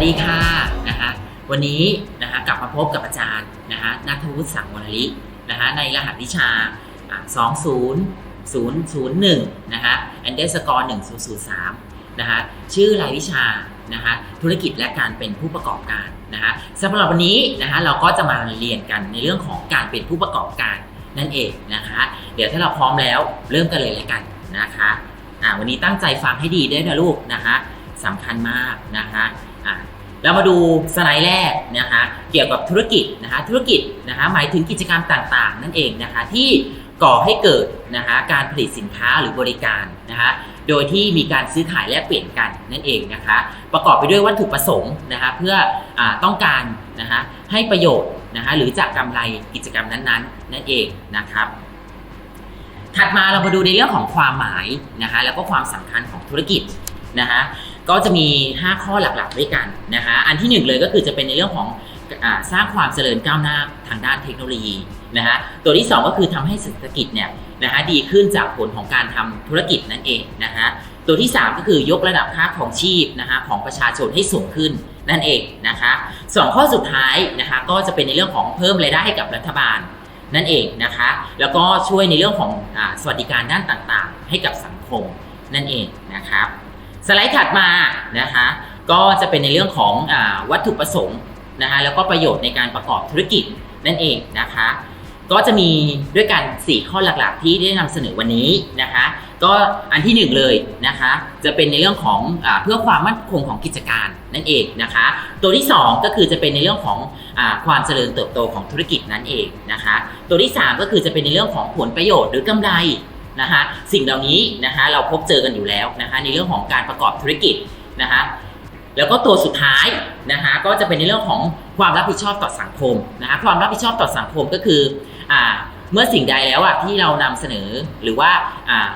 สดีค่ะนะคะวันนี้นะคะกลับมาพบกับอาจารย์นะคะนัทวุฒิสังวรลินะคะในรหัสวิชา 20001นะคะ underscore 1003นะคะชื่อรายวิชานะคะธุรกิจและการเป็นผู้ประกอบการนะคะสำหรับวันนี้นะคะเราก็จะมาเรียนกันในเรื่องของการเป็นผู้ประกอบการนั่นเองนะคะเดี๋ยวถ้าเราพร้อมแล้วเริ่มกันเลยแล้วกันนะคะอ่วันนี้ตั้งใจฟังให้ดีด้วยนะลูกนะคะสำคัญมากนะคะ อ่าเรามาดูสไลด์แรกนะคะเกี่ยวกับธุรกิจนะคะธุรกิจนะคะหมายถึงกิจกรรมต่างๆ นั่นเองนะคะที่ก่อให้เกิดนะคะการผลิตสินค้าหรือบริการนะคะโดยที่มีการซื้อขายแลกเปลี่ยนกันนั่นเองนะคะประกอบไปด้วยวัตถุประสงค์นะคะเพื่ออต้องการนะคะให้ประโยชน์นะคะหรือจากกำไรกิจกรรมนั้นๆ นั่นเองนะครับถัดมาเรามาดูในเรื่องของความหมายนะคะแล้วก็ความสำคัญของธุรกิจนะคะ ก็จะมี 5 ข้อหลักๆ ด้วยกันนะคะอันที่หนึ่งเลยก็คือจะเป็นในเรื่องของอสร้างความเจริญก้าวหน้าทางด้านเทคโนโลยีนะคะตัวที่ 2 ก็คือทำให้เศรษฐกิจเนี่ยนะคะดีขึ้นจากผลของการทำธุรกิจนั่นเองนะคะตัวที่ 3 ก็คือยกระดับค่าของชีพนะคะของประชาชนให้สูงขึ้นนั่นเองนะคะสองข้อสุดท้ายนะคะก็จะเป็นในเรื่องของเพิ่มรายได้ให้กับรัฐบาลนั่นเองนะคะแล้วก็ช่วยในเรื่องของอสวัสดิการด้านต่างๆ ให้กับสังคมนั่นเองนะครับ สไลด์ถัดมานะคะก็จะเป็นในเรื่องของอวัตถุประสงค์นะคะแล้วก็ประโยชน์ในการประกอบธุรกิจนั่นเองนะคะก็จะมีด้วยกัน 4 ข้อหลักๆ ที่ได้นำเสนอวันนี้นะคะ ก็อันที่ 1 เลยนะคะ จะเป็นในเรื่องของอเพื่อความมั่นคงของกิจการนั่นเองนะคะ ตัวที่ 2 ก็คือจะเป็นในเรื่องของอความเจริญเติบโตของธุรกิจนั่นเองนะคะ ตัวที่ 3 ก็คือจะเป็นในเรื่องของผลประโยชน์หรือกำไร นะคะสิ่งเหล่านี้นะคะเราพบเจอกันอยู่แล้วนะคะในเรื่องของการประกอบธุรกิจนะคะแล้วก็ตัวสุดท้ายนะคะก็จะเป็นในเรื่องของความรับผิดชอบต่อสังคมนะคะความรับผิดชอบต่อสังคมก็คืออ่าเมื่อสิ่งใดแล้วอะที่เรานำเสนอหรือว่าอ่า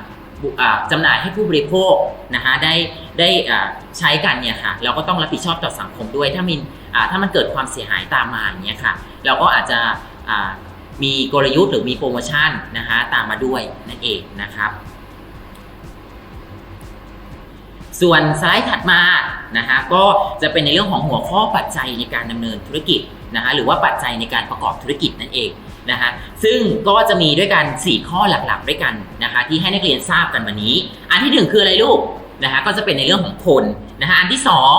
จำหน่ายให้ผู้บริโภคนะคะได้ได้ใช้กันเนี่ยค่ะเราก็ต้องรับผิดชอบต่อสังคมด้วย ถ้ามีถ้ามันเกิดความเสียหายตามมาอย่างเงี้ยค่ะ เราก็อาจจะ มีกลยุทธ์หรือมีโปรโมชั่นนะคะตามมาด้วยนั่นเองนะครับ ส่วนสไลด์ถัดมานะคะก็จะเป็นในเรื่องของหัวข้อปัจจัยในการดำเนินธุรกิจนะคะหรือว่าปัจจัยในการประกอบธุรกิจนั่นเองนะคะซึ่งก็จะมีด้วยกัน 4 ข้อหลักๆ ด้วยกันนะคะที่ให้นักเรียนทราบกันวันนี้ อันที่หนึ่งคืออะไรลูกนะคะก็จะเป็นในเรื่องของคนนะคะอันที่สอง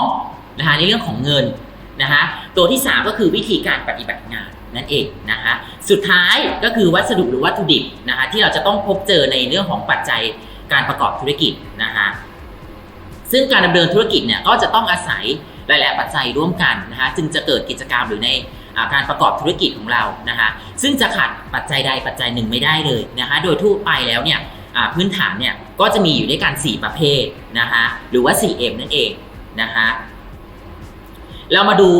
นะคะในเรื่องของเงินนะคะตัวที่ 3 ก็คือวิธีการปฏิบัติงาน นั่นเองนะคะสุดท้ายก็คือวัสดุหรือวัตถุดิบนะคะที่เราจะต้องพบเจอในเรื่องของปัจจัยการประกอบธุรกิจนะคะซึ่งการดำเนินธุรกิจเนี่ยก็จะต้องอาศัยหลาย ๆ ปัจจัยร่วมกันนะคะจึงจะเกิดกิจกรรมหรือในการประกอบธุรกิจของเรานะคะซึ่งจะขาดปัจจัยใดปัจจัยหนึ่งไม่ได้เลยนะคะโดยทั่วไปแล้วเนี่ยพื้นฐานเนี่ยก็จะมีอยู่ด้วยกัน 4 ประเภทนะคะหรือว่า 4M นั่นเองนะคะเรามาดู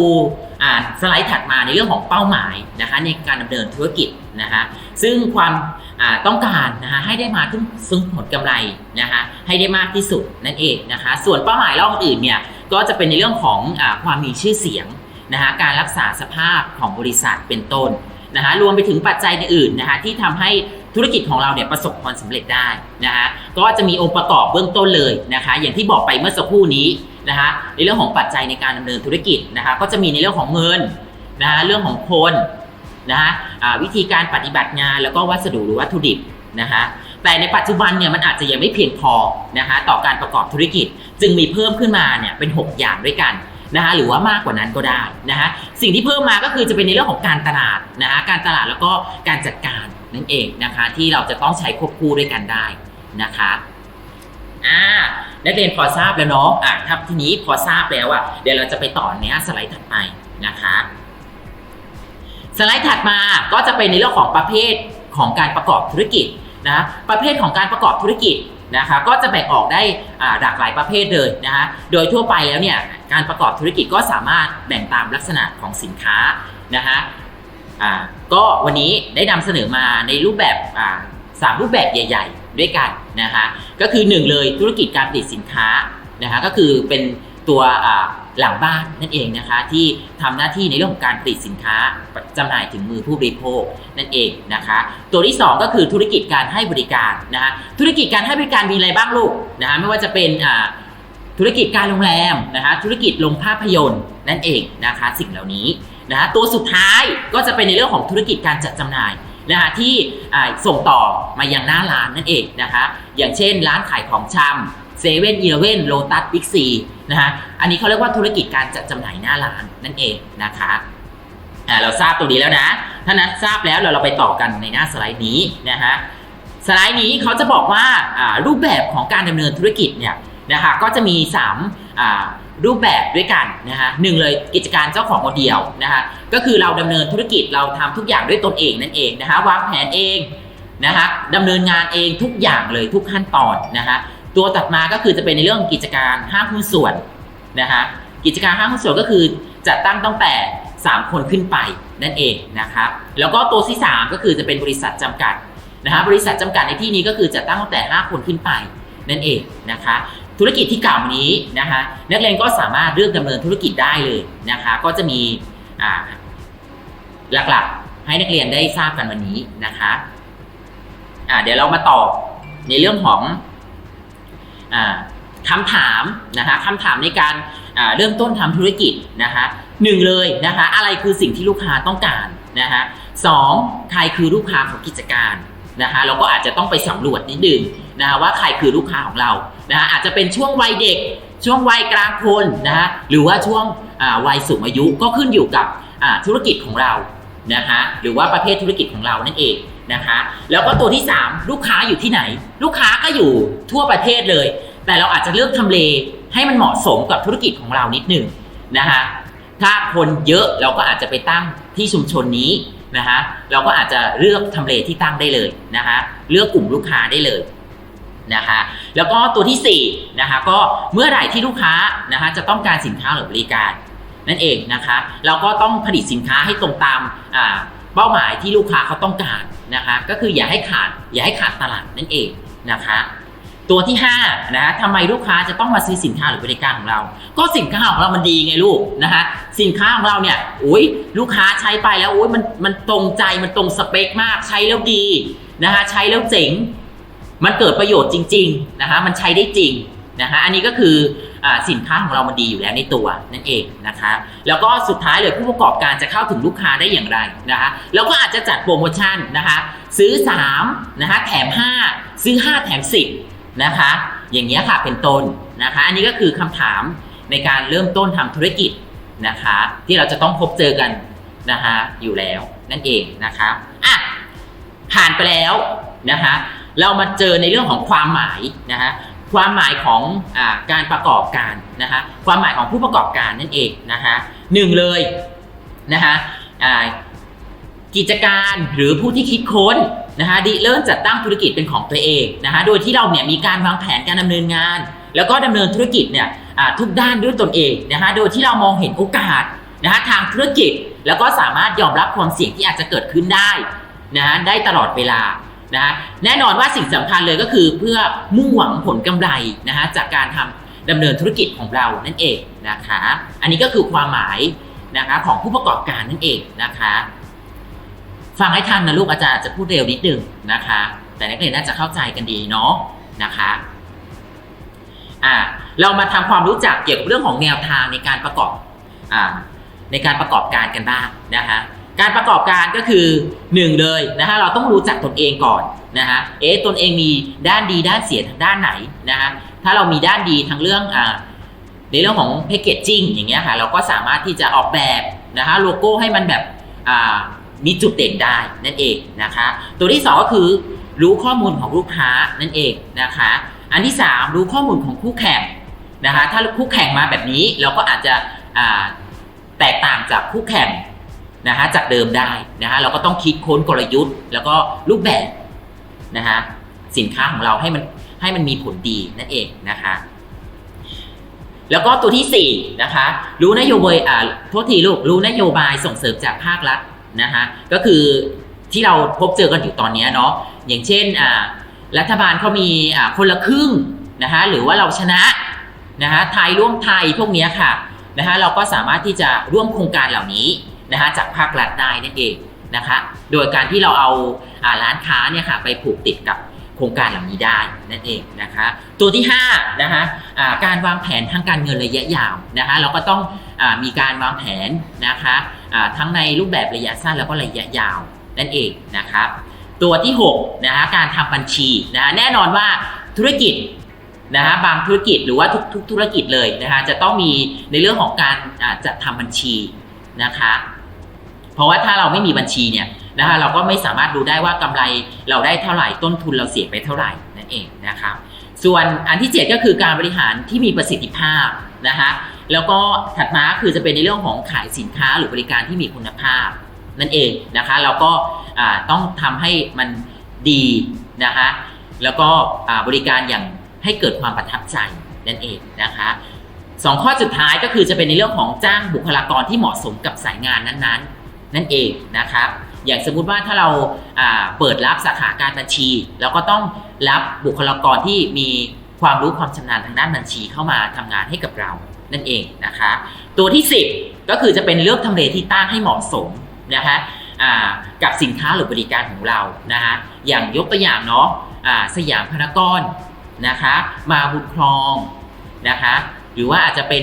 สไลด์ถัดมาในเรื่องของเป้าหมายนะคะในการดำเนินธุรกิจนะคะซึ่งความต้องการนะคะให้ได้มาถึงซึ่งผลกำไรนะคะให้ได้มากที่สุดนั่นเองนะคะส่วนเป้าหมายรอบอื่นเนี่ยก็จะเป็นในเรื่องของอความมีชื่อเสียงนะคะการรักษาสภาพของบริษัทเป็นต้นนะคะรวมไปถึงปัจจัยอื่นนะคะที่ทำให้ ธุรกิจของเราเนี่ยประสบความสำเร็จได้นะคะก็จะมีองค์ประกอบเบื้องต้นเลยนะคะ อย่างที่บอกไปเมื่อสักครู่นี้นะคะในเรื่องของปัจจัยในการดำเนินธุรกิจนะคะก็จะมีในเรื่องของเงินนะคะเรื่องของคนนะคะวิธีการปฏิบัติงานแล้วก็วัสดุหรือวัตถุดิบนะคะแต่ในปัจจุบันเนี่ยมันอาจจะยังไม่เพียงพอนะคะต่อการประกอบธุรกิจ จึงมีเพิ่มขึ้นมาเนี่ยเป็น 6 อย่างด้วยกันนะคะหรือว่ามากกว่านั้นก็ได้นะคะสิ่งที่เพิ่มมาก็คือจะเป็นในเรื่องของการตลาดนะคะการตลาดแล้วก็การจัดการ นั่นเองนะคะ ที่เราจะต้องใช้ควบคู่ด้วยกันได้นะคะอ่านักเรียนพอทราบแล้วเนาะอะถ้าทีนี้พอทราบแล้วอะเดี๋ยวเราจะไปต่อเนี้ยสไลด์ถัดไปนะคะสไลด์ถัดมาก็จะเป็นในเรื่องของประเภทของการประกอบธุรกิจนะประเภทของการประกอบธุรกิจนะคะก็จะแบ่งออกได้อ่าหลากหลายประเภทเลยนะคะโดยทั่วไปแล้วเนี่ยการประกอบธุรกิจก็สามารถแบ่งตามลักษณะของสินค้านะคะ อ่าก็วันนี้ได้นำเสนอมาในรูปแบบอ่าสามรูปแบบใหญ่ ๆ ด้วยกันนะคะก็คือ1เลยธุรกิจการผลิตสินค้านะคะก็คือเป็นตัวอ่าหลังบ้านนั่นเองนะคะที่ทำหน้าที่ในเรื่องของการผลิตสินค้าจำหน่ายถึงมือผู้บริโภคนั่นเองนะคะ ตัวที่ 2 ก็คือธุรกิจการให้บริการนะคะธุรกิจการให้บริการมีอะไรบ้างลูกนะคะไม่ว่าจะเป็นธุรกิจการโรงแรมนะคะธุรกิจโรงภาพยนตร์นั่นเองนะคะสิ่งเหล่านี้ นะฮะตัวสุดท้ายก็จะเป็นในเรื่องของธุรกิจการจัดจำหน่ายนะฮะที่ส่งต่อมายังหน้าร้านนั่นเองนะคะอย่างเช่น ร้านขายของชำเซเว่นอีเลเว่นโลตัสบิ๊กซีนะฮะอันนี้เขาเรียกว่าธุรกิจการจัดจำหน่ายหน้าร้านนั่นเองนะคะเราทราบตรงนี้แล้วนะ ถ้านั้นทราบแล้วเราเราไปต่อกันในหน้าสไลด์นี้นะฮะสไลด์นี้เขาจะบอกว่ารูปแบบของการดำเนินธุรกิจเนี่ยนะคะก็จะมี3า รูปแบบด้วยกันนะคะหนึ่งเลยกิจการเจ้าของคนเดียวนะคะก็คือเราดำเนินธุรกิจเราทำทุกอย่างด้วยตนเองนั่นเองนะคะวางแผนเองนะคะดำเนินงานเองทุกอย่างเลยทุกขั้นตอนนะคะตัวตัดมาก็คือจะเป็นในเรื่องกิจการห้างหุ้นส่วนนะคะกิจการห้างหุ้นส่วนก็คือจัดตั้งตั้งแต่ 3 คนขึ้นไปนั่นเองนะครับแล้วก็ตัวที่ 3 ก็คือจะเป็นบริษัทจำกัดนะคะบริษัทจำกัดในที่นี้ก็คือจัดตั้งตั้งแต่ 5 คนขึ้นไปนั่นเองนะคะ ธุรกิจที่กล่าวนี้นะคะนักเรียนก็สามารถเลือกดำเนินธุรกิจได้เลยนะคะก็จะมีหลักๆให้นักเรียนได้ทราบกันวันนี้นะคะอ่าเดี๋ยวเรามาต่อในเรื่องของอคำถามนะคะคำถามในการเริ่มต้นทำธุรกิจนะคะหนึ่งเลยนะคะอะไรคือสิ่งที่ลูกค้าต้องการนะคะสองใครคือลูกค้าของกิจการนะคะเราก็อาจจะต้องไปสำรวจนิดนึง นะคะว่าใครคือลูกค้าของเรานะคะอาจจะเป็นช่วงวัยเด็ก ช่วงวัยกลางคนนะคะหรือว่าช่วงวัยสูงอายุก็ขึ้นอยู่กับธุรกิจของเรานะคะหรือว่าประเภทธุรกิจของเรานั่นเองนะคะแล้วก็ตัวที่สามลูกค้าอยู่ที่ไหน ลูกค้าก็อยู่ทั่วประเทศเลย แต่เราอาจจะเลือกทำเลให้มันเหมาะสมกับธุรกิจของเรานิดหนึ่งนะคะถ้าคนเยอะเราก็อาจจะไปตั้งที่ชุมชนนี้นะคะเราก็อาจจะเลือกทำเลที่ตั้งได้เลยนะคะเลือกกลุ่มลูกค้าได้เลย นะคะแล้วก็ตัวที่4นะคะก็เมื่อไหร่ที่ลูกค้านะคะจะต้องการสินค้าหรือบริการนั่นเองนะคะเราก็ต้องผลิตสินค้าให้ตรงตามเป้าหมายที่ลูกค้าเขาต้องการนะคะก็คืออย่าให้ขาดอย่าให้ขาดตลาดนั่นเองนะคะตัวที่5นะฮะทำไมลูกค้าจะต้องมาซื้อสินค้าหรือบริการของเรา ก็สินค้าของเรามันดีไงลูกนะฮะสินค้าของเราเนี่ยอุ้ยลูกค้าใช้ไปแล้วอุ้ยมันมันตรงใจมันตรงสเปคมากใช้แล้วดีนะฮะใช้แล้วเจ๋ง มันเกิดประโยชน์จริงๆนะฮะมันใช้ได้จริงนะฮะอันนี้ก็คืออสินค้าของเรามันดีอยู่แล้วในตัวนั่นเองนะคะแล้วก็สุดท้ายเลยผู้ประกอบการจะเข้าถึงลูกค้าได้อย่างไรนะคะแล้วก็อาจจะจัดโปรโมชั่นนะคะซื้อ3นะคะแถม 5 ซื้อ 5 แถม 10นะคะอย่างนี้ยค่ะเป็นต้นนะคะอันนี้ก็คือคำถามในการเริ่มต้นทำธุรกิจนะคะที่เราจะต้องพบเจอกันนะคะอยู่แล้วนั่นเองนะคะอะผ่านไปแล้วนะคะ เรามาเจอในเรื่องของความหมายนะคะความหมายของอการประกอบการนะคะความหมายของผู้ประกอบการนั่นเองนะคะหนึ่งเลยนะคะกิจการหรือผู้ที่คิดค้นนะคะดิเริ่มจัดตั้งธุรกิจเป็นของตัวเองนะคะโดยที่เราเนี่ยมีการวางแผนการดำเนินงาน แล้วก็ดำเนินธุรกิจเนี่ยทุกด้านด้วยตนเองนะคะโดยที่เรามองเห็นโอกาสนะคะทางธุรกิจ แล้วก็สามารถยอมรับความเสี่ยงที่อาจจะเกิดขึ้นได้นะะได้ตลอดเวลา นะคะแน่นอนว่าสิ่งสำคัญเลยก็คือเพื่อมุ่งหวังผลกำไรนะคะจากการทำดำเนินธุรกิจของเรานั่นเองนะคะ อันนี้ก็คือความหมายนะคะของผู้ประกอบการนั่นเองนะคะ ฟังให้ทันนะลูกอาจารย์จะพูดเร็วนิดนึงนะคะ แต่นักเรียนน่าจะเข้าใจกันดีเนาะนะคะอ่าเรามาทำความรู้จักเกี่ยวกับเรื่องของแนวทางในการประกอบอ่าในการประกอบการกันบ้างนะคะ การประกอบการก็คือหนึ่งเลยนะคะเราต้องรู้จักตนเองก่อนนะคะเอ๊ะตนเองมีด้านดีด้านเสียทางด้านไหนนะคะถ้าเรามีด้านดีทางเรื่องอ่าในเรื่องของแพคเกจจิ้งอย่างเงี้ยค่ะเราก็สามารถที่จะออกแบบนะคะโลโก้ให้มันแบบอ่ามีจุดเด่นได้นั่นเองนะคะตัวที่ 2 ก็คือรู้ข้อมูลของลูกค้านั่นเองนะคะอันที่ 3 รู้ข้อมูลของคู่แข่งนะคะถ้าคู่แข่งมาแบบนี้เราก็อาจจะแตกต่างจากคู่แข่ง นะคะจากเดิมได้นะคะเราก็ต้องคิดค้นกลยุทธ์ แล้วก็รูปแบบนะคะสินค้าของเราให้มันให้มันมีผลดีนั่นเองนะคะแล้วก็ตัวที่4นะคะรู้นโยบายอ่าโทษทีลูกรู้นโยบายส่งเสริมจากภาครัฐนะคะก็คือที่เราพบเจอกันอยู่ตอนนี้เนาะอย่างเช่นอ่ารัฐบาลเขามีอ่าคนละครึ่งนะคะหรือว่าเราชนะนะคะไทยร่วมไทยพวกเนี้ยค่ะนะคะเราก็สามารถที่จะร่วมโครงการเหล่านี้ นะคะจากภาครัฐได้นั่นเองนะคะ โดยการที่เราเอาร้านค้าเนี่ยค่ะไปผูกติดกับโครงการเหล่านี้ได้นั่นเองนะคะ ตัวที่5นะคะอ่าการวางแผนทางการเงินระยะยาวนะคะ เราก็ต้องอมีการวางแผนนะคะอ่าทั้งในรูปแบบระยะสั้นแล้วก็ระยะยาวนั่นเองนะครับตัวที่6นะคะการทำบัญชีนะะแน่นอนว่าธุรกิจนะฮะบางธุรกิจหรือว่าทุกทุกธุรกิจเลยนะคะจะต้องมีในเรื่องของการจัดทำบัญชีนะคะ เพราะว่าถ้าเราไม่มีบัญชีเนี่ยนะคะเราก็ไม่สามารถดูได้ว่ากำไรเราได้เท่าไหร่ต้นทุนเราเสียไปเท่าไหร่นั่นเองนะครับส่วนอันที่ 7 ก็คือการบริหารที่มีประสิทธิภาพนะคะแล้วก็ถัดมาคือจะเป็นในเรื่องของขายสินค้าหรือบริการที่มีคุณภาพนั่นเองนะคะเราก็ต้องทำให้มันดีนะคะแล้วก็บริการอย่างให้เกิดความประทับใจนั่นเองนะคะสองข้อสุดท้ายก็คือจะเป็นในเรื่องของจ้างบุคลากรที่เหมาะสมกับสายงานนั้นๆ นั่นเองนะครับอย่างสมมุติว่าถ้าเราาเปิดรับสาขาการบัญชี เราก็ต้องรับบุคลากรที่มีความรู้ความชำนาญทางด้านบัญชีเข้ามาทำงานให้กับเรานั่นเองนะคะตัวที่ 10 ก็คือจะเป็นเลือกทำเลที่ตั้งให้เหมาะสมนะคะกับสินค้าหรือบริการของเรานะคะอย่างยกตัวอย่างเนาะอ่าสยามพารากอนนะคะมาบุญครองนะคะหรือว่าอาจจะเป็น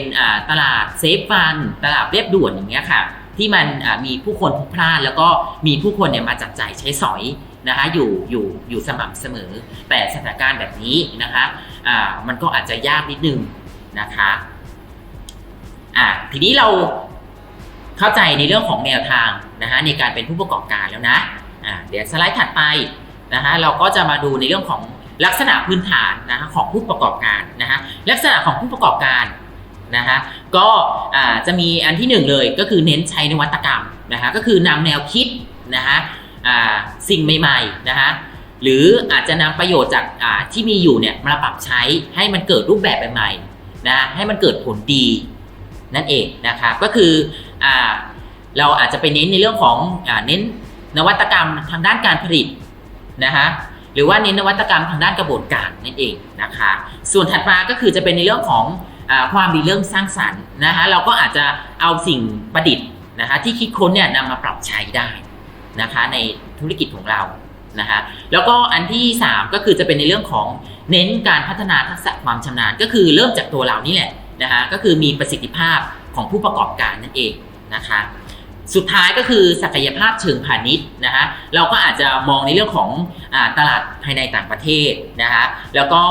ตลาดเซฟฟัน ตลาดเรียบด่วนอย่างเงี้ยค่ะ ที่มันมีผู้คนพลุกพล่านแล้วก็มีผู้คนเนี่ยมาจับจ่ายใช้สอยนะคะอยู่อยู่อยู่สม่ำเสมอ แต่สถานการณ์แบบนี้นะคะอ่ามันก็อาจจะยากนิดนึงนะคะอ่าทีนี้เราเข้าใจในเรื่องของแนวทางนะคะในการเป็นผู้ประกอบการแล้วนะอ่าเดี๋ยวสไลด์ถัดไปนะคะเราก็จะมาดูในเรื่องของลักษณะพื้นฐานนะคะของผู้ประกอบการนะคะลักษณะของผู้ประกอบการ นะคะก็จะมีอันที่หนึ่งเลยก็คือเน้นใช้นวัตกรรมนะคะก็คือนำแนวคิดนะคะสิ่งใหม่ๆนะคะหรืออาจจะนำประโยชน์จากที่มีอยู่เนี่ยมาปรับใช้ให้มันเกิดรูปแบบใหม่ๆนะให้มันเกิดผลดีนั่นเองนะคะก็คืออเราอาจจะไปเน้นในเรื่องของอเน้นนวัตกรรมทางด้านการผลิตนะคะหรือว่าเน้นนวัตกรรมทางด้านกระบวนการนั่นเองนะคะส่วนถัดมาก็คือจะเป็นในเรื่องของ ความดีเรื่องสร้างสรรค์นะคะเราก็อาจจะเอาสิ่งประดิษฐ์นะคะที่คิดค้นเนี่ยนำมาปรับใช้ได้นะคะในธุรกิจของเรานะคะแล้วก็อันที่ 3 ก็คือจะเป็นในเรื่องของเน้นการพัฒนาทักษะความชำนาญ ก็คือเริ่มจากตัวเรานี่แหละนะคะก็คือมีประสิทธิภาพของผู้ประกอบการนั่นเองนะคะสุดท้ายก็คือศักยภาพเชิงพาณิชย์นะคะเราก็อาจจะมองในเรื่องของอตลาดภายในต่างประเทศนะคะแล้วก็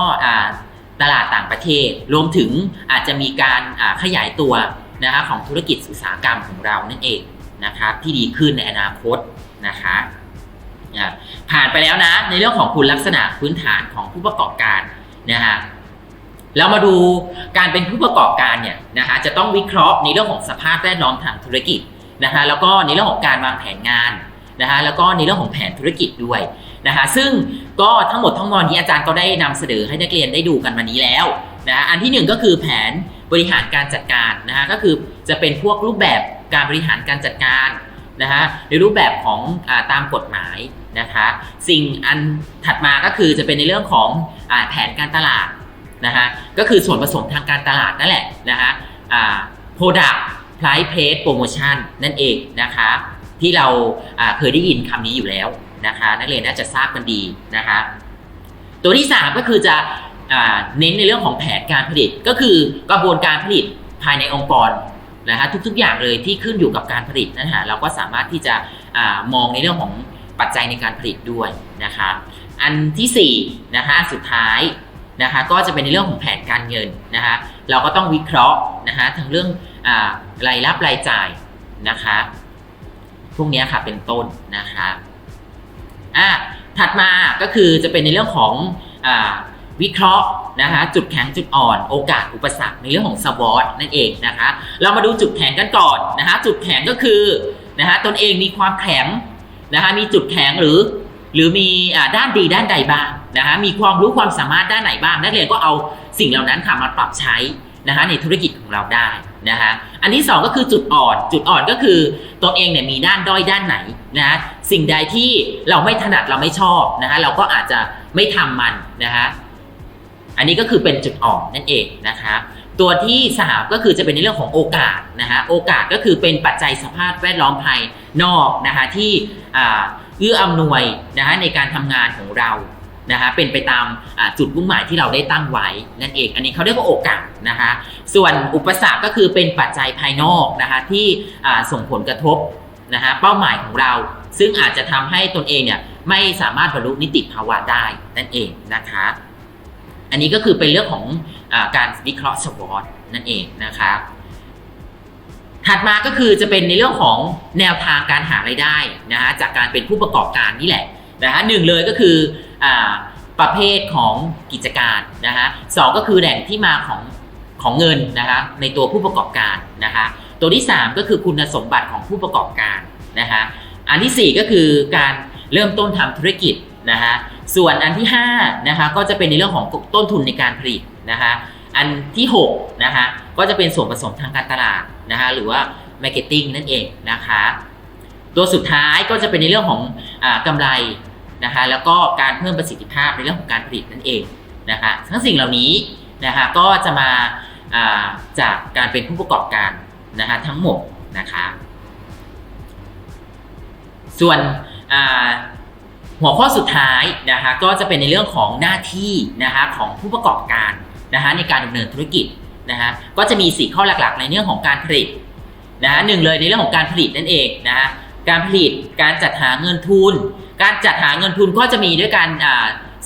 ตลาดต่างประเทศ รวมถึงอาจจะมีการขยายตัวนะคะของธุรกิจอุตสาหกรรมของเรานั่นเองนะครับที่ดีขึ้นในอนาคตนะคะอ่ผ่านไปแล้วนะในเรื่องของคุณลักษณะพื้นฐานของผู้ประกอบการนะฮะเรามาดูการเป็นผู้ประกอบการเนี่ยนะคะจะต้องวิเคราะห์ในเรื่องของสภาพแวดล้อมทางธุรกิจนะคะแล้วก็ในเรื่องของการวางแผนงานนะคะแล้วก็ในเรื่องของแผนธุรกิจด้วยนะคะซึ่ง ก็ทั้งหมดทั้งมวลนี้อาจารย์ก็ได้นำเสนอให้นักเรียนได้ดูกันวันนี้แล้วนะอันที่หนึ่งก็คือแผนบริหารการจัดการนะคะก็คือจะเป็นพวกรูปแบบการบริหารการจัดการนะคะในรูปแบบของอตามกฎหมายนะคะสิ่งอันถัดมาก็คือจะเป็นในเรื่องของอแผนการตลาดนะคะก็คือส่วนผสมทางการตลาดนั่นแหละนะคะอ่า product price place promotion นั่นเองนะคะที่เราเคยได้ยินคำนี้อยู่แล้ว นะคะ นักเรียนน่าจะทราบกันดีนะคะ ตัวที่ 3 ก็คือจะเน้นในเรื่องของแผนการผลิต ก็คือกระบวนการผลิตภายในองค์กรนะคะทุกๆ อย่างเลยที่ขึ้นอยู่กับการผลิตนั่นฮะเราก็สามารถที่จะอมองในเรื่องของปัจจัยในการผลิตด้วยนะคะอันที่4นะคะสุดท้ายนะคะก็จะเป็นในเรื่องของแผนการเงินนะคะเราก็ต้องวิเคราะห์นะคะทั้งเรื่องอรายรับรายจ่ายนะคะพวกนี้ค่ะเป็นต้นนะคะ อะถัดมาก็คือจะเป็นในเรื่องของอาวิเคราะห์นะคะจุดแข็งจุดอ่อนโอกาสอุปสรรคในเรื่องของสวอตนั่นเองนะคะเรามาดูจุดแข็งกันก่อนนะคะจุดแข็งก็คือนะคะตนเองมีความแข็งนะคะมีจุดแข็งหรือ หรือมีอด้านดีด้านใดบ้างนะคะมีความรู้ความสามารถด้านไหนบ้าง นักเรียนก็เอาสิ่งเหล่านั้นค่ะมาปรับใช้นะคะในธุรกิจของเราได้นะคะอันที่สองก็คือจุดอ่อน จุดอ่อนก็คือตัวเองเนี่ยมีด้านด้อยด้านไหนนะ สิ่งใดที่เราไม่ถนัดเราไม่ชอบนะคะเราก็อาจจะไม่ทำมันนะคะอันนี้ก็คือเป็นจุดอ่อนนั่นเองนะคะตัวที่สามก็คือจะเป็นในเรื่องของโอกาสนะคะโอกาสก็คือเป็นปัจจัยสภาพแวดล้อมภายนอกนะคะที่เอื้ออำนวยนะคะในการทำงานของเรานะคะเป็นไปตามจุดมุ่งหมายที่เราได้ตั้งไว้นั่นเอง อันนี้เขาเรียกว่าโอกาสนะคะส่วนอุปสรรคก็คือเป็นปัจจัยภายนอกนะคะที่ส่งผลกระทบนะคะเป้าหมายของเรา ซึ่งอาจจะทำให้ตนเองเนี่ยไม่สามารถบรรลุนิติภาวะได้นั่นเองนะคะ อันนี้ก็คือเป็นเรื่องของอการวิเคราะห์ SWOT นั่นเองนะคะถัดมาก็คือจะเป็นในเรื่องของแนวทางการหารายได้นะฮะจากการเป็นผู้ประกอบการนี่แหละนะฮะหนึ่งเลยก็คืออประเภทของกิจการนะฮะสองก็คือแหล่งที่มาของของเงินนะคะในตัวผู้ประกอบการนะคะตัวที่ 3 ก็คือคุณสมบัติของผู้ประกอบการนะคะ อันทีสี่ 4 ก็คือการเริ่มต้นทำธุรกิจนะคะส่วนอันที่5นะคะก็จะเป็นในเรื่องของต้นทุนในการผลิตนะคะอันที่6นะคะก็จะเป็นส่วนผสมทางการตลาดนะคะหรือว่า Marketing นั่นเองนะคะตัวสุดท้ายก็จะเป็นในเรื่องของอกำไรนะคะแล้วก็การเพิ่มประสิทธิภาพในเรื่องของการผลิตนั่นเองนะคะทั้งสิ่งเหล่านี้นะคะก็จะมาาจากการเป็นผู้ประกอบการนะคะทั้งหมดนะคะ ส่วนหัวข้อสุดท้ายนะคะก็จะเป็นในเรื่องของหน้าที่นะคะของผู้ประกอบการนะคะในการดำเนินธุรกิจนะคะก็จะมี4ข้อหลักๆ ในเรื่องของการผลิตนะฮะหนึ่งเลยในเรื่องของการผลิตนั่นเองนะฮะการผลิตการจัดหาเงินทุน การจัดหาเงินทุนก็จะมีด้วยกัน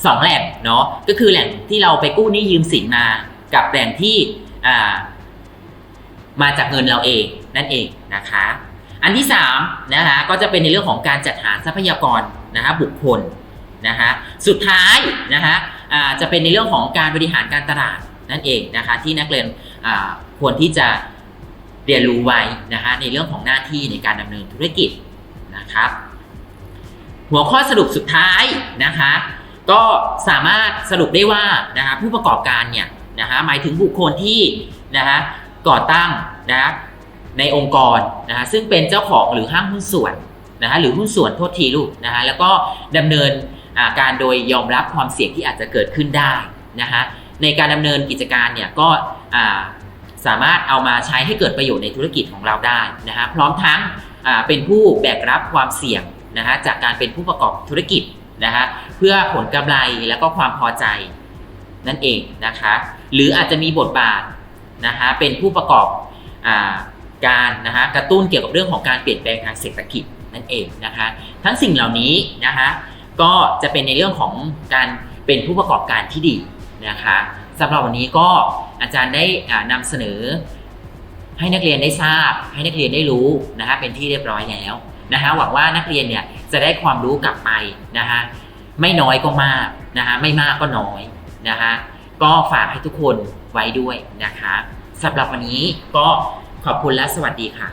สองแหล่งเนาะก็คือแหล่งที่เราไปกู้หนี้ยืมสินมา กับแหล่งที่มาจากเงินเราเองนั่นเองนะคะ อันที่3นะคะก็จะเป็นในเรื่องของการจัดหาทรัพยากรนะคะบุคคลนะคะสุดท้ายนะคะจะเป็นในเรื่องของการบริหารการตลาดนั่นเองนะคะที่นักเรียนควรที่จะเรียนรู้ไว้นะคะในเรื่องของหน้าที่ในการดำเนินธุรกิจนะครับหัวข้อสรุปสุดท้ายนะคะก็สามารถสรุปได้ว่านะคะผู้ประกอบการเนี่ยนะคะหมายถึงบุคคลที่นะคะก่อตั้งนะะ ในองค์กรนะคะซึ่งเป็นเจ้าของหรือห้างหุ้นส่วนนะคะหรือหุ้นส่วนโทษทีลูกนะคะแล้วก็ดำเนินาการโดยยอมรับความเสี่ยงที่อาจจะเกิดขึ้นได้นะคะในการดำเนินกิจการเนี่ยก็าสามารถเอามาใช้ให้เกิดประโยชน์ในธุรกิจของเราได้นะคะพร้อมทั้งเป็นผู้แบกรับความเสี่ยงนะฮะจากการเป็นผู้ประกอบธุรกิจนะฮะเพื่อผลกำไรและก็ความพอใจนั่นเองนะคะหรืออาจจะมีบทบาทนะฮะเป็นผู้ประกอบอ การนะฮะกระตุ้นเกี่ยวกับเรื่องของการเปลี่ยนแปลงทางเศรษฐกิจนั่นเองนะคะทั้งสิ่งเหล่านี้นะคะก็จะเป็นในเรื่องของการเป็นผู้ประกอบการที่ดีนะคะสำหรับวันนี้ก็อาจารย์ได้อ่านำเสนอ ให้นักเรียนได้ทราบ ให้นักเรียนได้รู้นะคะเป็นที่เรียบร้อยแล้วนะคะหวังว่านักเรียนเนี่ยจะได้ความรู้กลับไปนะคะไม่น้อยก็มากนะคะไม่มากก็น้อยนะคะก็ฝากให้ทุกคนไว้ด้วยนะคะสำหรับวันนี้ก็ ขอบคุณและสวัสดีค่ะ